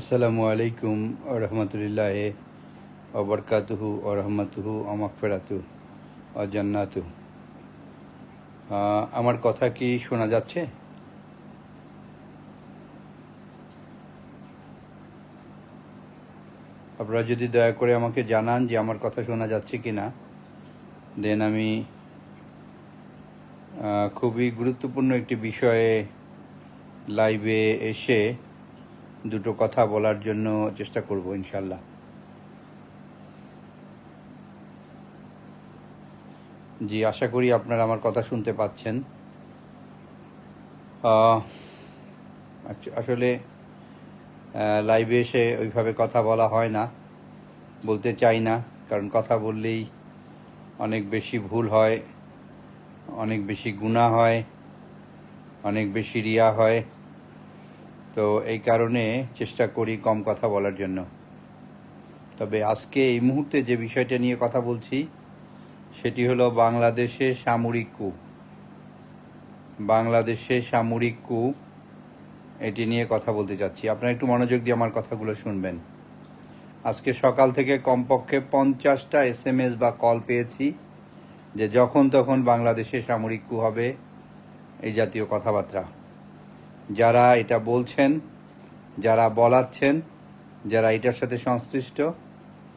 আসসালামু আলাইকুম রহমতুল্লাহ অবরকাতুহু ও রহমতুহু অমাকফেরাতু ও জান্নাতু আহ, আমার কথা কি শোনা যাচ্ছে? আপনারা যদি দয়া করে আমাকে জানান যে আমার কথা শোনা যাচ্ছে কি না দেন আমি খুবই গুরুত্বপূর্ণ একটি বিষয়ে লাইভে এসে দুটো কথা বলার জন্য চেষ্টা করব ইনশাল্লাহ জি আশা করি আপনারা আমার কথা শুনতে পাচ্ছেন। আহ, আসলে লাইভে এসে ওইভাবে কথা বলা হয় না বলতে চাই না কারণ কথা বললেই অনেক বেশি ভুল হয় অনেক বেশি গুণা হয় অনেক বেশি রিয়া হয়। তো এই কারণে চেষ্টা করি কম কথা বলার জন্য। তবে আজকে এই মুহূর্তে যে বিষয়টা নিয়ে কথা বলছি, সেটি হলো বাংলাদেশে সামরিক কু বাংলাদেশে সামরিক কু এটি নিয়ে কথা বলতে চাচ্ছি। আপনারা একটু মনোযোগ দিয়ে আমার কথাগুলো শুনবেন। আজকে সকাল থেকে কমপক্ষে পঞ্চাশটা এস এম এস বা কল পেয়েছি যে যখন তখন বাংলাদেশে সামরিক কু হবে, এই জাতীয় কথাবার্তা। যারা এটা বলছেন, যারা বলাচ্ছেন, যারা এটার সাথে সংশ্লিষ্ট,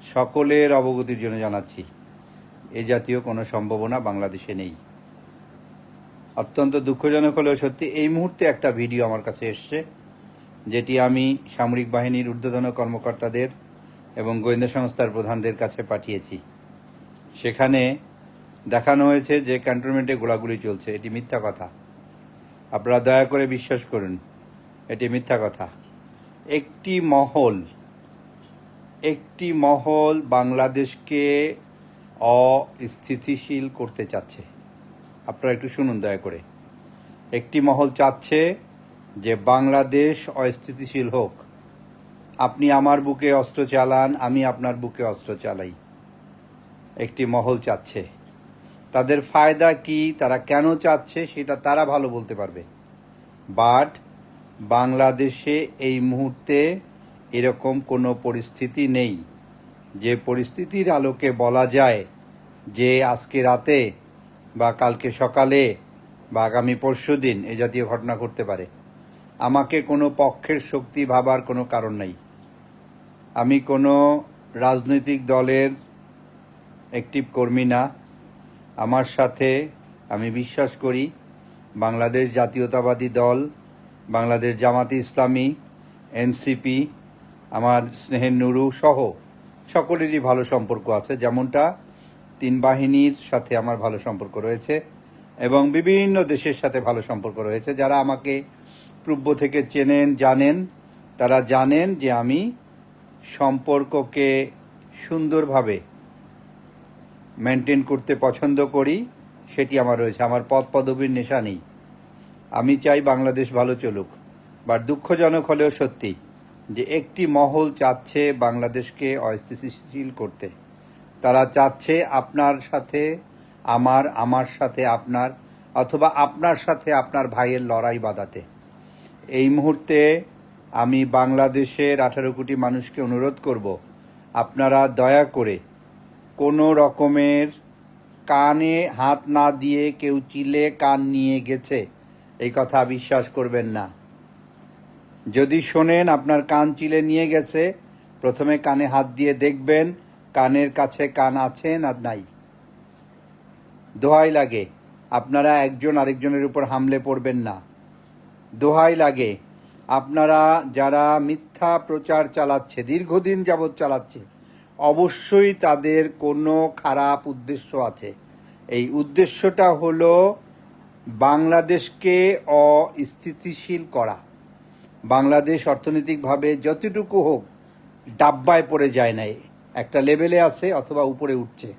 সকলের অবগতির জন্য জানাচ্ছি, এ জাতীয় কোনো সম্ভাবনা বাংলাদেশে নেই। অত্যন্ত দুঃখজনক হলেও সত্যি এই মুহূর্তে একটা ভিডিও আমার কাছে এসছে, যেটি আমি সামরিক বাহিনীর ঊর্ধ্বতন কর্মকর্তাদের এবং গোয়েন্দা সংস্থার প্রধানদের কাছে পাঠিয়েছি। সেখানে দেখানো হয়েছে যে ক্যান্টনমেন্টে গোলাগুলি চলছে, এটি মিথ্যা কথা। আপনারা দয়া করে বিশ্বাস করুন, এটি মিথ্যা কথা। একটি মহল একটি মহল বাংলাদেশকে অস্থিতিশীল করতে চাচ্ছে। আপনারা একটু শুনুন দয়া করে। একটি মহল চাচ্ছে যে বাংলাদেশ অস্থিতিশীল হোক। আপনি আমার বুকে অস্ত্র চালান, আমি আপনার বুকে অস্ত্র চালাই। একটি মহল চাচ্ছে। তাদের ফায়দা কি, তারা কেন চাচ্ছে, সেটা তারা ভালো বলতে পারবে। বাট, বাংলাদেশে এই মুহূর্তে এরকম কোনো পরিস্থিতি নেই। যে পরিস্থিতির আলোকে বলা যায় যে আজকে রাতে বা কালকে সকালে বা আগামী পরশু দিন এ জাতীয় ঘটনা ঘটতে পারে। আমাকে কোনো পক্ষের শক্তি ভাবার কোনো কারণ নেই। আমি কোনো রাজনৈতিক দলের একটি কর্মী না। আমার সাথে আমি বিশ্বাস করি বাংলাদেশ জাতীয়তাবাদী দল, বাংলাদেশ জামাতি ইসলামী, এনসিপি, আমার স্নেহের নুরু সহ সকলেরই ভালো সম্পর্ক আছে, যেমনটা তিন বাহিনীর সাথে আমার ভালো সম্পর্ক রয়েছে এবং বিভিন্ন দেশের সাথে ভালো সম্পর্ক রয়েছে। যারা আমাকে পূর্ব থেকে চেনেন, জানেন, তারা জানেন যে আমি সম্পর্ককে সুন্দরভাবে মেনটেন করতে পছন্দ করি, সেটি আমার রয়েছে। আমার পদ পদবীর নেশা নেই। আমি চাই বাংলাদেশ ভালো চলুক। বা দুঃখজনক হলেও সত্যি যে একটি মহল চাচ্ছে বাংলাদেশকে অস্থিতিশীল করতে। তারা চাচ্ছে আপনার সাথে আমার আমার সাথে আপনার, অথবা আপনার সাথে আপনার ভাইয়ের লড়াই বাঁধাতে। এই মুহূর্তে আমি বাংলাদেশের আঠারো কোটি মানুষকে অনুরোধ করব, আপনারা দয়া করে কোনো রকমের কানে হাত না দিয়ে কেউ চিলে কান নিয়ে গেছে। এই কথা বিশ্বাস করবেন না। যদি শোনেন আপনার কান চিলে নিয়ে গেছে, প্রথমে কানে হাত দিয়ে দেখবেন কানের কাছে কান আছে না নাই। দোহাই লাগে, আপনারা একজন আরেকজনের উপর হামলে পড়বেন না। দোহাই লাগে, আপনারা যারা মিথ্যা প্রচার চালাচ্ছে, দীর্ঘদিন যাবৎ চালাচ্ছে অবশ্যই তাদের কোনো খারাপ উদ্দেশ্য আছে। এই উদ্দেশ্যটা হলো বাংলাদেশকে অস্থিতিশীল করা। বাংলাদেশ অর্থনৈতিকভাবে যতটুকু হোক ডাব্বায় পড়ে যায় নাই। একটা লেভেলে আছে অথবা উপরে উঠছে।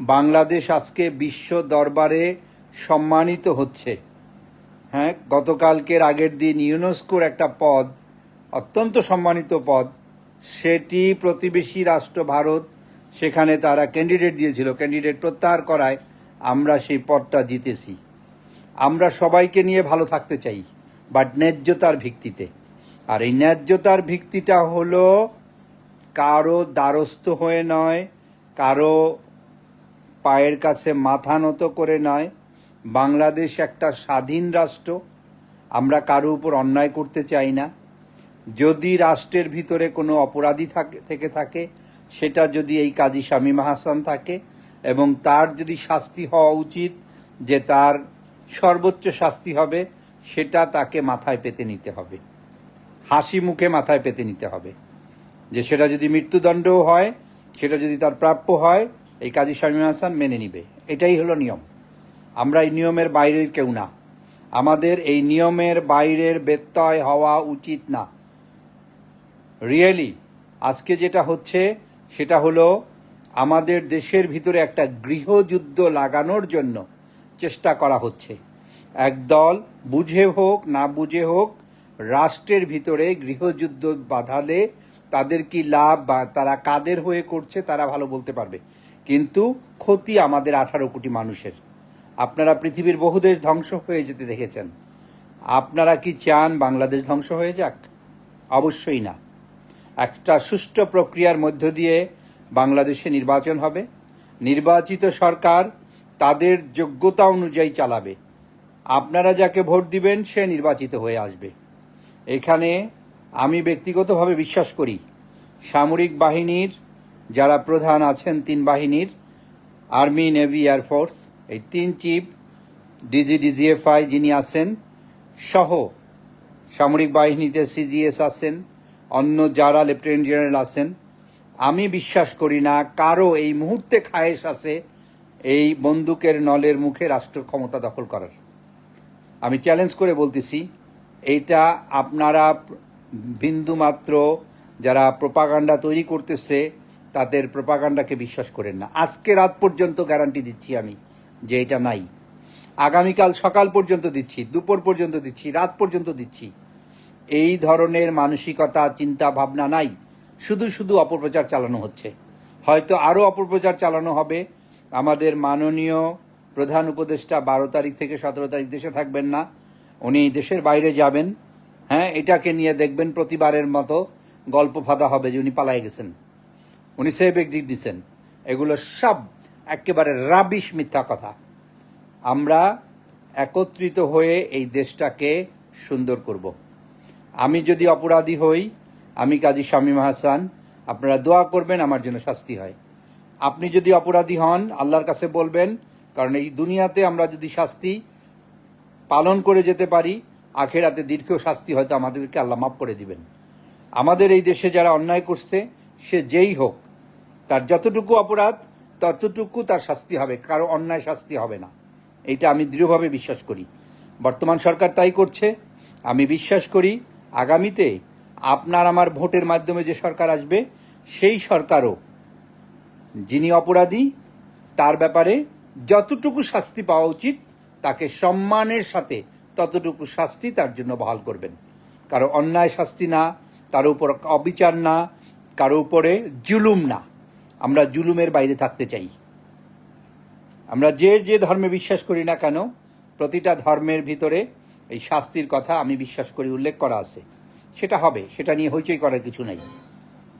বাংলাদেশ আজকে বিশ্ব দরবারে সম্মানিত হচ্ছে। হ্যাঁ গতকালকের আগের দিন ইউনেস্কোর একটা পদ, অত্যন্ত সম্মানিত পদ সেটি প্রতিবেশী রাষ্ট্র ভারত, সেখানে তারা ক্যান্ডিডেট দিয়েছিল। ক্যান্ডিডেট প্রত্যাহার করায় আমরা সেই পদটা জিতেছি। আমরা সবাইকে নিয়ে ভালো থাকতে চাই বাট ন্যায্যতার ভিত্তিতে। আর এই ন্যায্যতার ভিত্তিটা হলো কারও দ্বারস্থ হয়ে নয়, কারও পায়ের কাছে মাথা নত করে নয়। বাংলাদেশ একটা স্বাধীন রাষ্ট্র, আমরা কারও উপর অন্যায় করতে চাই না। যদি রাষ্ট্রের ভিতরে কোনো অপরাধী থাকে, থেকে থাকে, সেটা যদি এই কাজী শামীম হাসান থাকে, এবং তার যদি শাস্তি হওয়া উচিত, যে তার সর্বোচ্চ শাস্তি হবে, সেটা তাকে মাথায় পেতে নিতে হবে। হাসি মুখে মাথায় পেতে নিতে হবে। যে সেটা যদি মৃত্যুদণ্ডও হয়, সেটা যদি তার প্রাপ্য হয়, এই কাজী শামীম হাসান মেনে নিবে। এটাই হলো নিয়ম। আমরা এই নিয়মের বাইরের কেউ না। আমাদের এই নিয়মের বাইরের ব্যত্যয় হওয়া উচিত না। রিয়েলি আজকে যেটা হচ্ছে, সেটা হলো আমাদের দেশের ভিতরে একটা গৃহযুদ্ধ লাগানোর জন্য চেষ্টা করা হচ্ছে। একদল বুঝে হোক, না বুঝে হোক, রাষ্ট্রের ভিতরে গৃহযুদ্ধ বাঁধালে তাদের কি লাভ বা তারা কাদের হয়ে করছে, তারা ভালো বলতে পারবে। কিন্তু ক্ষতি আমাদের আঠারো কোটি মানুষের। আপনারা পৃথিবীর বহু দেশ ধ্বংস হয়ে যেতে দেখেছেন। আপনারা কি চান বাংলাদেশ ধ্বংস হয়ে যাক? অবশ্যই না। একটা সুষ্ঠু প্রক্রিয়ার মধ্য দিয়ে বাংলাদেশে নির্বাচন হবে। নির্বাচিত সরকার তাদের যোগ্যতা অনুযায়ী চালাবে। আপনারা যাকে ভোট দিবেন, সে নির্বাচিত হয়ে আসবে। এখানে আমি ব্যক্তিগতভাবে বিশ্বাস করি, সামরিক বাহিনীর যারা প্রধান আছেন তিন বাহিনীর, আর্মি, নেভি এয়ারফোর্স এই তিন চিফ, ডিজি, ডিজিএফআই যিনি আছেন, সহ সামরিক বাহিনীতে সিজিএস আছেন অন্য যারা লেফটেন্যান্ট জেনারেল আছেন, আমি বিশ্বাস করি না কারও এই মুহূর্তে খায়েশ আছে এই বন্দুকের নলের মুখে রাষ্ট্র ক্ষমতা দখল করার। আমি চ্যালেঞ্জ করে বলতেছি, এইটা আপনারা বিন্দুমাত্র যারা প্রপাগান্ডা তৈরি করতেছে, তাদের প্রপাগান্ডাকে বিশ্বাস করেন না। আজকে রাত পর্যন্ত গ্যারান্টি দিচ্ছি আমি যে এটা নাই। আগামীকাল সকাল পর্যন্ত দিচ্ছি, দুপুর পর্যন্ত দিচ্ছি, রাত পর্যন্ত দিচ্ছি। এই ধরনের মানসিকতা, চিন্তা, ভাবনা নাই। শুধু শুধু অপপ্রচার চালানো হচ্ছে। হয়তো আরও অপপ্রচার চালানো হবে। আমাদের মাননীয় প্রধান উপদেষ্টা বারো তারিখ থেকে সতেরো তারিখ দেশে থাকবেন না। উনি দেশের বাইরে যাবেন। হ্যাঁ এটাকে নিয়ে দেখবেন প্রতিবারের মতো গল্প ফাঁদা হবে যে উনি পালাই গেছেন। উনি সেভ এক্সিট দিচ্ছেন এগুলো সব একেবারে রাবিশ মিথ্যা কথা। আমরা একত্রিত হয়ে এই দেশটাকে সুন্দর করব। আমি যদি অপরাধী হই, আমি কাজী শামীম হাসান, আপনারা দোয়া করবেন, আমার জন্য শাস্তি হয়। আপনি যদি অপরাধী হন, আল্লাহর কাছে বলবেন, কারণ এই দুনিয়াতে আমরা যদি শাস্তি পালন করে যেতে পারি, আখেরাতে দীর্ঘ শাস্তি হয়তো আমাদেরকে আল্লাহ মাফ করে দিবেন। আমাদের এই দেশে যারা অন্যায় করছে, সে যেই হোক, তার যতটুকু অপরাধ, ততটুকু তার শাস্তি হবে, কারও অন্যায় শাস্তি হবে না। এটা আমি দৃঢ়ভাবে বিশ্বাস করি। বর্তমান সরকার তাই করছে, আমি বিশ্বাস করি আগামীতে আপনার আমার ভোটের মাধ্যমে যে সরকার আসবে, সেই সরকারও যিনি অপরাধী, তার ব্যাপারে যতটুকু শাস্তি পাওয়া উচিত, তাকে সম্মানের সাথে ততটুকু শাস্তি তার জন্য বহাল করবেন। কারও অন্যায় শাস্তি না তার উপর অবিচার না, কারও উপরে জুলুম না। আমরা জুলুমের বাইরে থাকতে চাই। আমরা যে যে ধর্মে বিশ্বাস করি না কেন, প্রতিটা ধর্মের ভিতরে এই শাস্তির কথা আমি বিশ্বাস করি উল্লেখ করা আছে। সেটা হবে, সেটা নিয়ে হইচই করার কিছু নাই।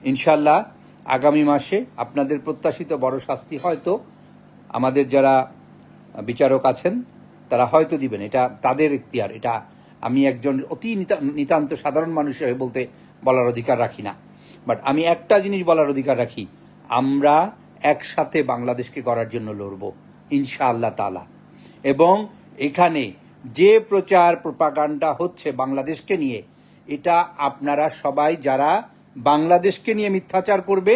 ইনশাল্লাহ আগামী মাসে আপনাদের প্রত্যাশিত বড় শাস্তি হয়তো আমাদের যারা বিচারক আছেন, তারা হয়তো দিবেন। এটা তাদের ইখতিয়ার। এটা আমি একজন অতি নিতা- নিতান্ত সাধারণ মানুষ বলতে বলার অধিকার রাখি না। বাট আমি একটা জিনিস বলার অধিকার রাখি, আমরা একসাথে বাংলাদেশকে করার জন্য লড়ব, ইনশাআল্লাহ তালা এবং এখানে যে প্রচার প্রপাগান্ডা হচ্ছে বাংলাদেশকে নিয়ে, এটা আপনারা সবাই যারা বাংলাদেশকে নিয়ে মিথ্যাচার করবে,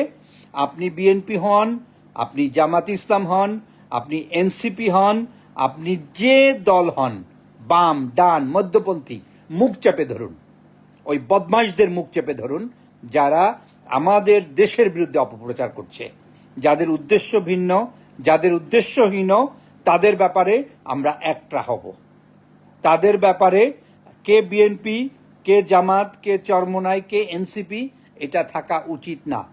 আপনি বিএনপি হন, আপনি জামাত ইসলাম হন, আপনি এনসিপি হন, আপনি যে দল হন, বাম, ডান, মধ্যপন্থী, মুখ চেপে ধরুন। ওই বদমাইশদের মুখ চেপে ধরুন, যারা আমাদের দেশের বিরুদ্ধে অপপ্রচার করছে। যাদের উদ্দেশ্য ভিন্ন, যাদের উদ্দেশ্যহীন তাদের ব্যাপারে আমরা একটা হব। তাদের ব্যাপারে কে বিএনপি কে জামাত, কে চরমনাই, কে এনসিপি এটা থাকা উচিত না।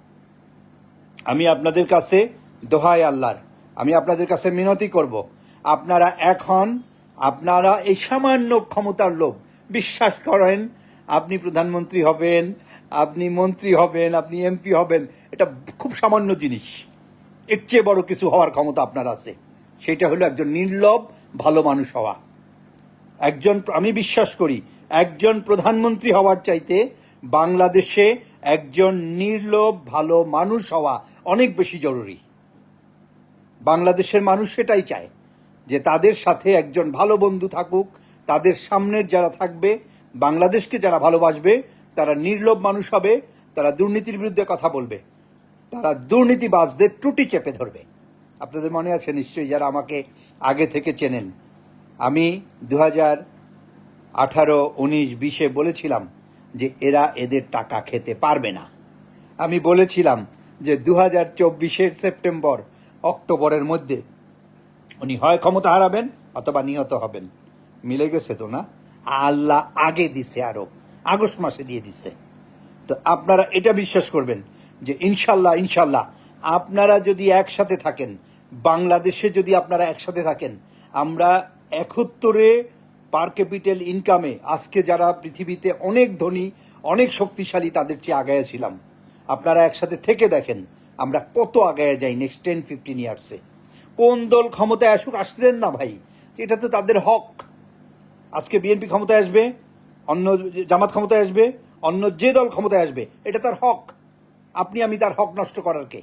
আমি আপনাদের কাছে, দোহাই আল্লাহর, আমি আপনাদের কাছে মিনতি করব। আপনারা এক হন, আপনারা এই সামান্য ক্ষমতার লোভ, বিশ্বাস করেন, আপনি প্রধানমন্ত্রী হবেন, আপনি মন্ত্রী হবেন, আপনি এমপি হবেন, এটা খুব সামান্য জিনিস। এর চেয়ে বড় কিছু হওয়ার ক্ষমতা আপনার আছে। সেটা হলো একজন নির্লভ, ভালো মানুষ হওয়া। একজন, আমি বিশ্বাস করি, একজন প্রধানমন্ত্রী হওয়ার চাইতে বাংলাদেশে একজন নির্লোভ, ভালো মানুষ হওয়া অনেক বেশি জরুরি। বাংলাদেশের মানুষ সেটাই চায়, যে তাদের সাথে একজন ভালো বন্ধু থাকুক, তাদের সামনের যারা থাকবে, বাংলাদেশকে যারা ভালোবাসবে, তারা নির্লোভ মানুষ হবে, তারা দুর্নীতির বিরুদ্ধে কথা বলবে, তারা দুর্নীতিবাজদের ত্রুটি চেপে ধরবে। আপনাদের মনে আছে নিশ্চয়ই যারা আমাকে আগে থেকে চেনেন? আমি দু হাজার আঠারো উনিশ বিশে বলেছিলাম যে এরা এদের টাকা খেতে পারবে না। আমি বলেছিলাম যে দু হাজার চব্বিশের সেপ্টেম্বর, অক্টোবরের মধ্যে উনি হয় ক্ষমতা হারাবেন অথবা নিহত হবেন। মিলে গেছে তো না? আল্লাহ আগে দিছে আরও। আগস্ট মাসে দিয়ে দিছে। তো আপনারা এটা বিশ্বাস করবেন যে ইনশাল্লাহ ইনশাল্লাহ আপনারা যদি একসাথে থাকেন, বাংলাদেশে যদি আপনারা একসাথে থাকেন, আমরা একত্তরে পার ক্যাপিটাল ইনকামে আজকে যারা পৃথিবীতে অনেক ধনী, অনেক শক্তিশালী তাদের চেয়ে আগায় ছিলাম। আপনারা একসাথে থেকে দেখেন আমরা কত আগায় যাই নেক্সট টেন ফিফটিন ইয়ার্সে কোন দল ক্ষমতায় আসুক আসতে দেন না ভাই। এটা তো তাদের হক। আজকে বিএনপি ক্ষমতায় আসবে, অন্য জামাত ক্ষমতায় আসবে, অন্য যে দল ক্ষমতায় আসবে, এটা তার হক। আপনি, আমি তার হক নষ্ট করার কে?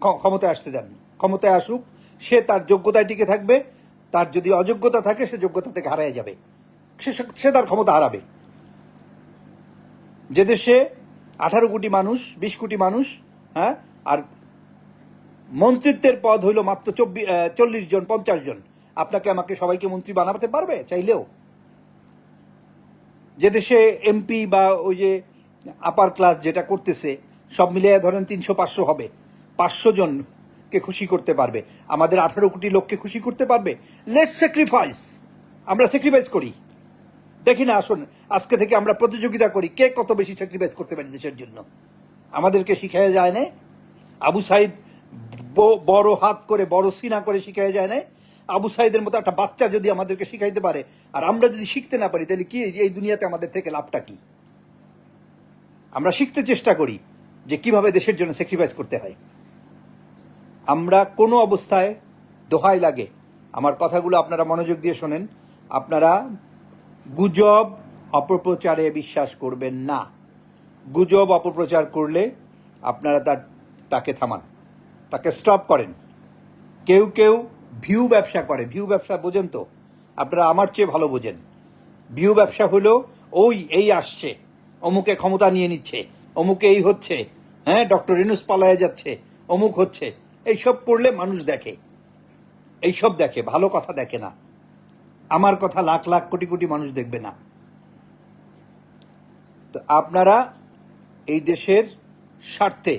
ক্ষমতায় আসতে দেন। ক্ষমতায় আসুক, সে তার যোগ্যতায় টিকে থাকবে তার যদি অযোগ্যতা থাকে, সে যোগ্যতা থেকে হারায় যাবে। সে সে তার ক্ষমতা হারাবে। যে দেশে আঠারো কোটি মানুষ, বিশ কোটি মানুষ হ্যাঁ আর মন্ত্রিত্বের পদ হইল মাত্র চব্বিশ চল্লিশ জন, পঞ্চাশ জন। আপনাকে আমাকে সবাইকে মন্ত্রী বানাতে পারবে? চাইলেও। যে দেশে এমপি বা ওই যে আপার ক্লাস যেটা করতেছে, সব মিলিয়ে ধরেন তিনশো পাঁচশো হবে। পাঁচশো জনকে খুশি করতে পারবে। আমাদের আঠারো কোটি লোককে খুশি করতে পারবে। লেট স্যাক্রিফাইস আমরা স্যাক্রিফাইস করি। দেখি না, আসুন, আজকে থেকে আমরা প্রতিযোগিতা করি। কে কত বেশি স্যাক্রিফাইস করতে পারি দেশের জন্য? আমাদেরকে শিখাইয়া যায় না। আবু সাইদ বড় হাত করে, বড় সিনা করে শিখাইয়া যায় না। আবু সাইদের মতো একটা বাচ্চা যদি আমাদেরকে শিখাইতে পারে, আর আমরা যদি শিখতে না পারি, তাহলে কি এই দুনিয়াতে আমাদের থেকে লাভটা কি? আমরা শিখতে চেষ্টা করি যে কীভাবে দেশের জন্য স্যাক্রিফাইস করতে হয়। আমরা কোনো অবস্থায় দোহাই লাগে। আমার কথাগুলো আপনারা মনোযোগ দিয়ে শোনেন। আপনারা গুজব অপপ্রচারে বিশ্বাস করবেন না। গুজব অপপ্রচার করলে আপনারা তার, তাকে থামান, তাকে স্টপ করেন। কেউ কেউ ভিউ ব্যবসা করে। ভিউ ব্যবসা বোঝেন তো? আপনারা আমার চেয়ে ভালো বোঝেন। ভিউ ব্যবসা হলো, ওই, এই আসছে। অমুকে ক্ষমতা নিয়ে নিচ্ছে। অমুকে এই হচ্ছে। হ্যাঁ ডক্টর রিনুস পালায় যাচ্ছে। অমুক হচ্ছে। এইসব পড়লে মানুষ দেখে। এইসব দেখে, ভালো কথা দেখে না। আমার কথা লাখ লাখ কোটি কোটি মানুষ দেখবে না। তো আপনারা এই দেশের স্বার্থে,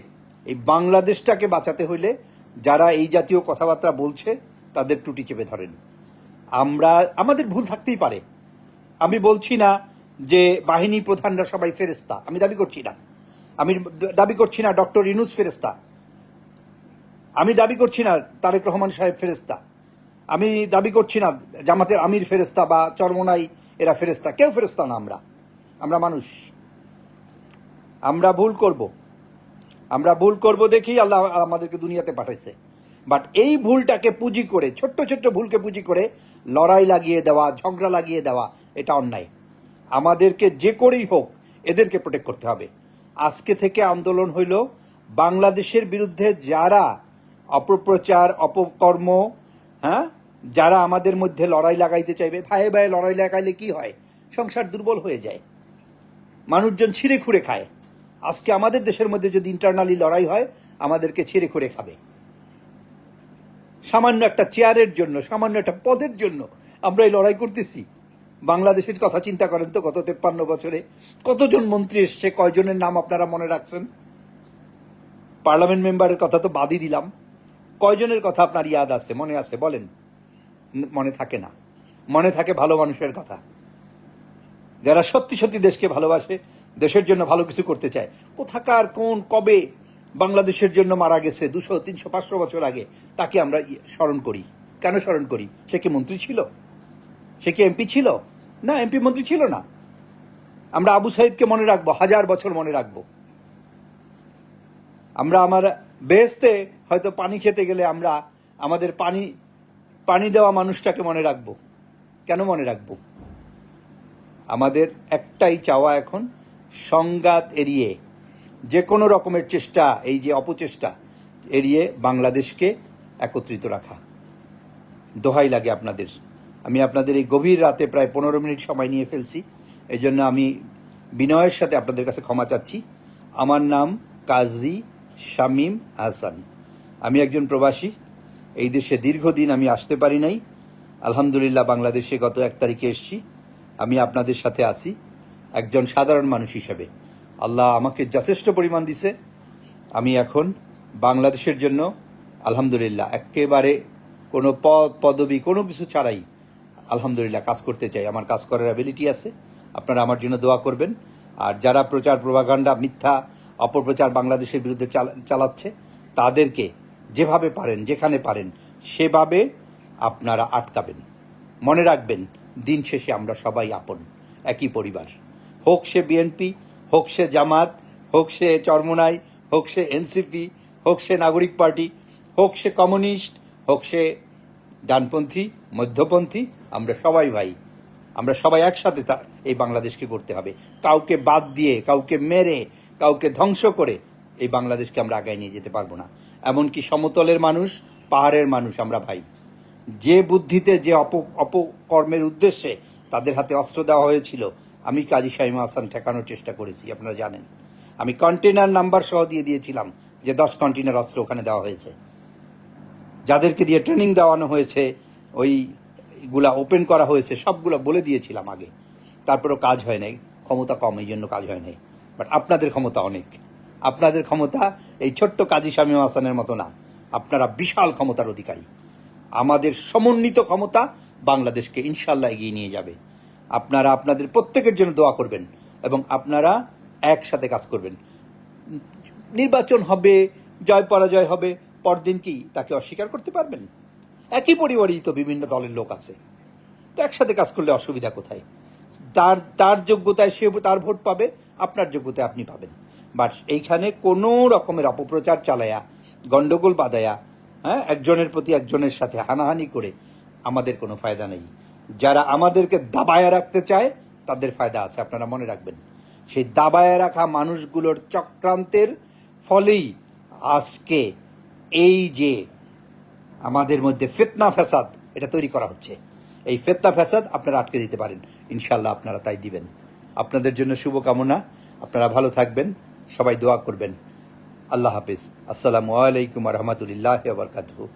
এই বাংলাদেশটাকে বাঁচাতে হইলে যারা এই জাতীয় কথাবার্তা বলছে, তাদের টুটি চেপে ধরেন। আমরা, আমাদের ভুল থাকতেই পারে। আমি বলছি না যে বাহিনী প্রধানরা সবাই ফেরেস্তা আমি দাবি করছি না। আমি দাবি করছি না ডক্টর ইনুস ফেরেস্তা আমি দাবি করছি না তারেক রহমান সাহেব ফেরেস্তা আমি দাবি করছি না জামাতের আমির ফেরেস্তা বা চরমনাই এরা ফেরেস্তা কেউ ফেরেস্তা না আমরা। আমরা মানুষ। আমরা ভুল করব। আমরা ভুল করব দেখি আল্লাহ আমাদেরকে দুনিয়াতে পাঠাইছে। বাট এই ভুলটাকে পুঁজি করে, ছোট্ট ছোট্ট ভুলকে পুঁজি করে লড়াই লাগিয়ে দেওয়া, ঝগড়া লাগিয়ে দেওয়া, এটা অন্যায়। আমাদেরকে যে করেই হোক এদেরকে প্রোটেক্ট করতে হবে। আজকে থেকে আন্দোলন হইল বাংলাদেশের বিরুদ্ধে যারা অপপ্রচার, অপকর্ম হ্যাঁ? যারা আমাদের মধ্যে লড়াই লাগাইতে চাইবে ভাইয়ে ভাইয়ে লড়াই লাগাইলে কি হয়? সংসার দুর্বল হয়ে যায়। মানুষজন ছিঁড়ে খুঁড়ে খায়। আজকে আমাদের দেশের মধ্যে যদি ইন্টারনালি লড়াই হয়, আমাদেরকে ছিঁড়ে খুঁড়ে খাবে। সামান্য একটা চেয়ারের জন্য, সামান্য একটা পদের জন্য আমরা এই লড়াই করতেছি। বাংলাদেশের কথা চিন্তা করেন তো, গত তেপ্পান্ন বছরে কতজন মন্ত্রী এসছে, কয়জনের নাম আপনারা মনে রাখছেন? পার্লামেন্ট মেম্বারের কথা তো বাদই দিলাম। কয়জনের কথা আপনার ইয়াদ আছে? মনে আছে? বলেন। মনে থাকে না। মনে থাকে ভালো মানুষের কথা। যারা সত্যি সত্যি দেশকে ভালোবাসে, দেশের জন্য ভালো কিছু করতে চায়। কোথাকার, কোন, কবে বাংলাদেশের জন্য মারা গেছে? দুশো, তিনশো, পাঁচশো বছর আগে তাকে আমরা স্মরণ করি। কেন স্মরণ করি? সে কি মন্ত্রী ছিল? সে কি এমপি ছিল? না, এমপি মন্ত্রী ছিল না। আমরা আবু সাইদকে মনে রাখব, হাজার বছর মনে রাখব। আমরা আমার বেহেস্তে হয়তো পানি খেতে গেলে আমরা আমাদের পানি পানি দেওয়া মানুষটাকে মনে রাখব। কেন মনে রাখব? আমাদের একটাই চাওয়া এখন সংঘাত এড়িয়ে, যে কোনো রকমের চেষ্টা, এই যে অপচেষ্টা, এড়িয়ে বাংলাদেশকে একত্রিত রাখা। দোহাই লাগে আপনাদের। আমি আপনাদের এই গভীর রাতে প্রায় পনেরো মিনিট সময় নিয়ে ফেলছি। এই জন্য আমি বিনয়ের সাথে আপনাদের কাছে ক্ষমা চাচ্ছি। আমার নাম কাজী শামীম হাসান। আমি একজন প্রবাসী। এই দেশে দীর্ঘদিন আমি আসতে পারি নাই। আলহামদুলিল্লাহ, বাংলাদেশে গত এক তারিখে এসেছি। আমি আপনাদের সাথে আসি একজন সাধারণ মানুষ হিসেবে। আল্লাহ আমাকে যথেষ্ট পরিমাণ দিছে। আমি এখন বাংলাদেশের জন্য, আলহামদুলিল্লাহ, একেবারে কোনো পদ, পদবি, কোনো কিছু ছাড়াই, আলহামদুলিল্লাহ, কাজ করতে চাই। আমার কাজ করার অ্যাবিলিটি আছে। আপনারা আমার জন্য দোয়া করবেন। আর যারা প্রচার প্রভাগান্ডা মিথ্যা, অপপ্রচার বাংলাদেশের বিরুদ্ধে চালা- চালাচ্ছে, তাদেরকে যেভাবে পারেন, যেখানে পারেন, সেভাবে আপনারা আটকাবেন। মনে রাখবেন, দিন শেষে আমরা সবাই আপন, একই পরিবার। হোক সে বিএনপি, হোক সে জামাত, হোক সে চরমোনাই, হোক সে এনসিপি, হোক সে নাগরিক পার্টি, হোক সে কমিউনিস্ট, হোক সে ডানপন্থী, মধ্যপন্থী, আমরা সবাই ভাই। আমরা সবাই একসাথে তা এই বাংলাদেশকে করতে হবে। কাউকে বাদ দিয়ে, কাউকে মেরে, কাউকে ধ্বংস করে এই বাংলাদেশকে আমরা আগায় নিয়ে যেতে পারব না। এমনকি সমতলের মানুষ, পাহাড়ের মানুষ আমরা ভাই। যে বুদ্ধিতে, যে অপ, অপকর্মের উদ্দেশ্যে তাদের হাতে অস্ত্র দেওয়া হয়েছিল, আমি কাজী শাহিমা হাসান ঠেকানোর চেষ্টা করেছি, আপনারা জানেন। আমি কন্টেনার নাম্বার সহ দিয়ে দিয়েছিলাম যে দশ কন্টেনার অস্ত্র ওখানে দেওয়া হয়েছে। যাদেরকে দিয়ে ট্রেনিং দেওয়ানো হয়েছে ওই গুলা ওপেন করা হয়েছে, সবগুলো বলে দিয়েছিলাম আগে। তারপরেও কাজ হয় নাই, ক্ষমতা কম এই জন্য কাজ হয় নাই। বাট আপনাদের ক্ষমতা অনেক। আপনাদের ক্ষমতা এই ছোট্ট কাজী শামীম হাসানের মতো না। আপনারা বিশাল ক্ষমতার অধিকারী। আমাদের সমন্বিত ক্ষমতা বাংলাদেশকে ইনশাল্লাহ এগিয়ে নিয়ে যাবে। আপনারা আপনাদের প্রত্যেকের জন্য দোয়া করবেন এবং আপনারা একসাথে কাজ করবেন। নির্বাচন হবে, জয় পরাজয় হবে, পরদিন কি তাকে অস্বীকার করতে পারবেন? একই পরিবারই তো বিভিন্ন দলের লোক আছে। তো একসাথে কাজ করলে অসুবিধা কোথায়? তার তার যোগ্যতায় সে তার ভোট পাবে, আপনার যোগ্যতায় আপনি পাবেন। বাট এইখানে কোনো রকমের অপপ্রচার চালায়া, গন্ডগোল বাদায়া হ্যাঁ একজনের প্রতি একজনের সাথে হানাহানি করে আমাদের কোনো ফায়দা নেই। যারা আমাদেরকে দাবায় রাখতে চায়, তাদের ফায়দা আছে, আপনারা মনে রাখবেন। সেই দাবায় রাখা মানুষগুলোর চক্রান্তের ফলেই আজকে এই যে আমাদের মধ্যে ফেতনা ফ্যাসাদ, এটা তৈরি করা হচ্ছে। এই ফেতনা ফ্যাসাদ আপনারা আটকে দিতে পারেন। ইনশাল্লাহ আপনারা তাই দিবেন। আপনাদের জন্য শুভকামনা। আপনারা ভালো থাকবেন। সবাই দোয়া করবেন। আল্লাহ হাফিজ। আসসালামু আলাইকুম রহমতুল্লাহ বরকাতহু।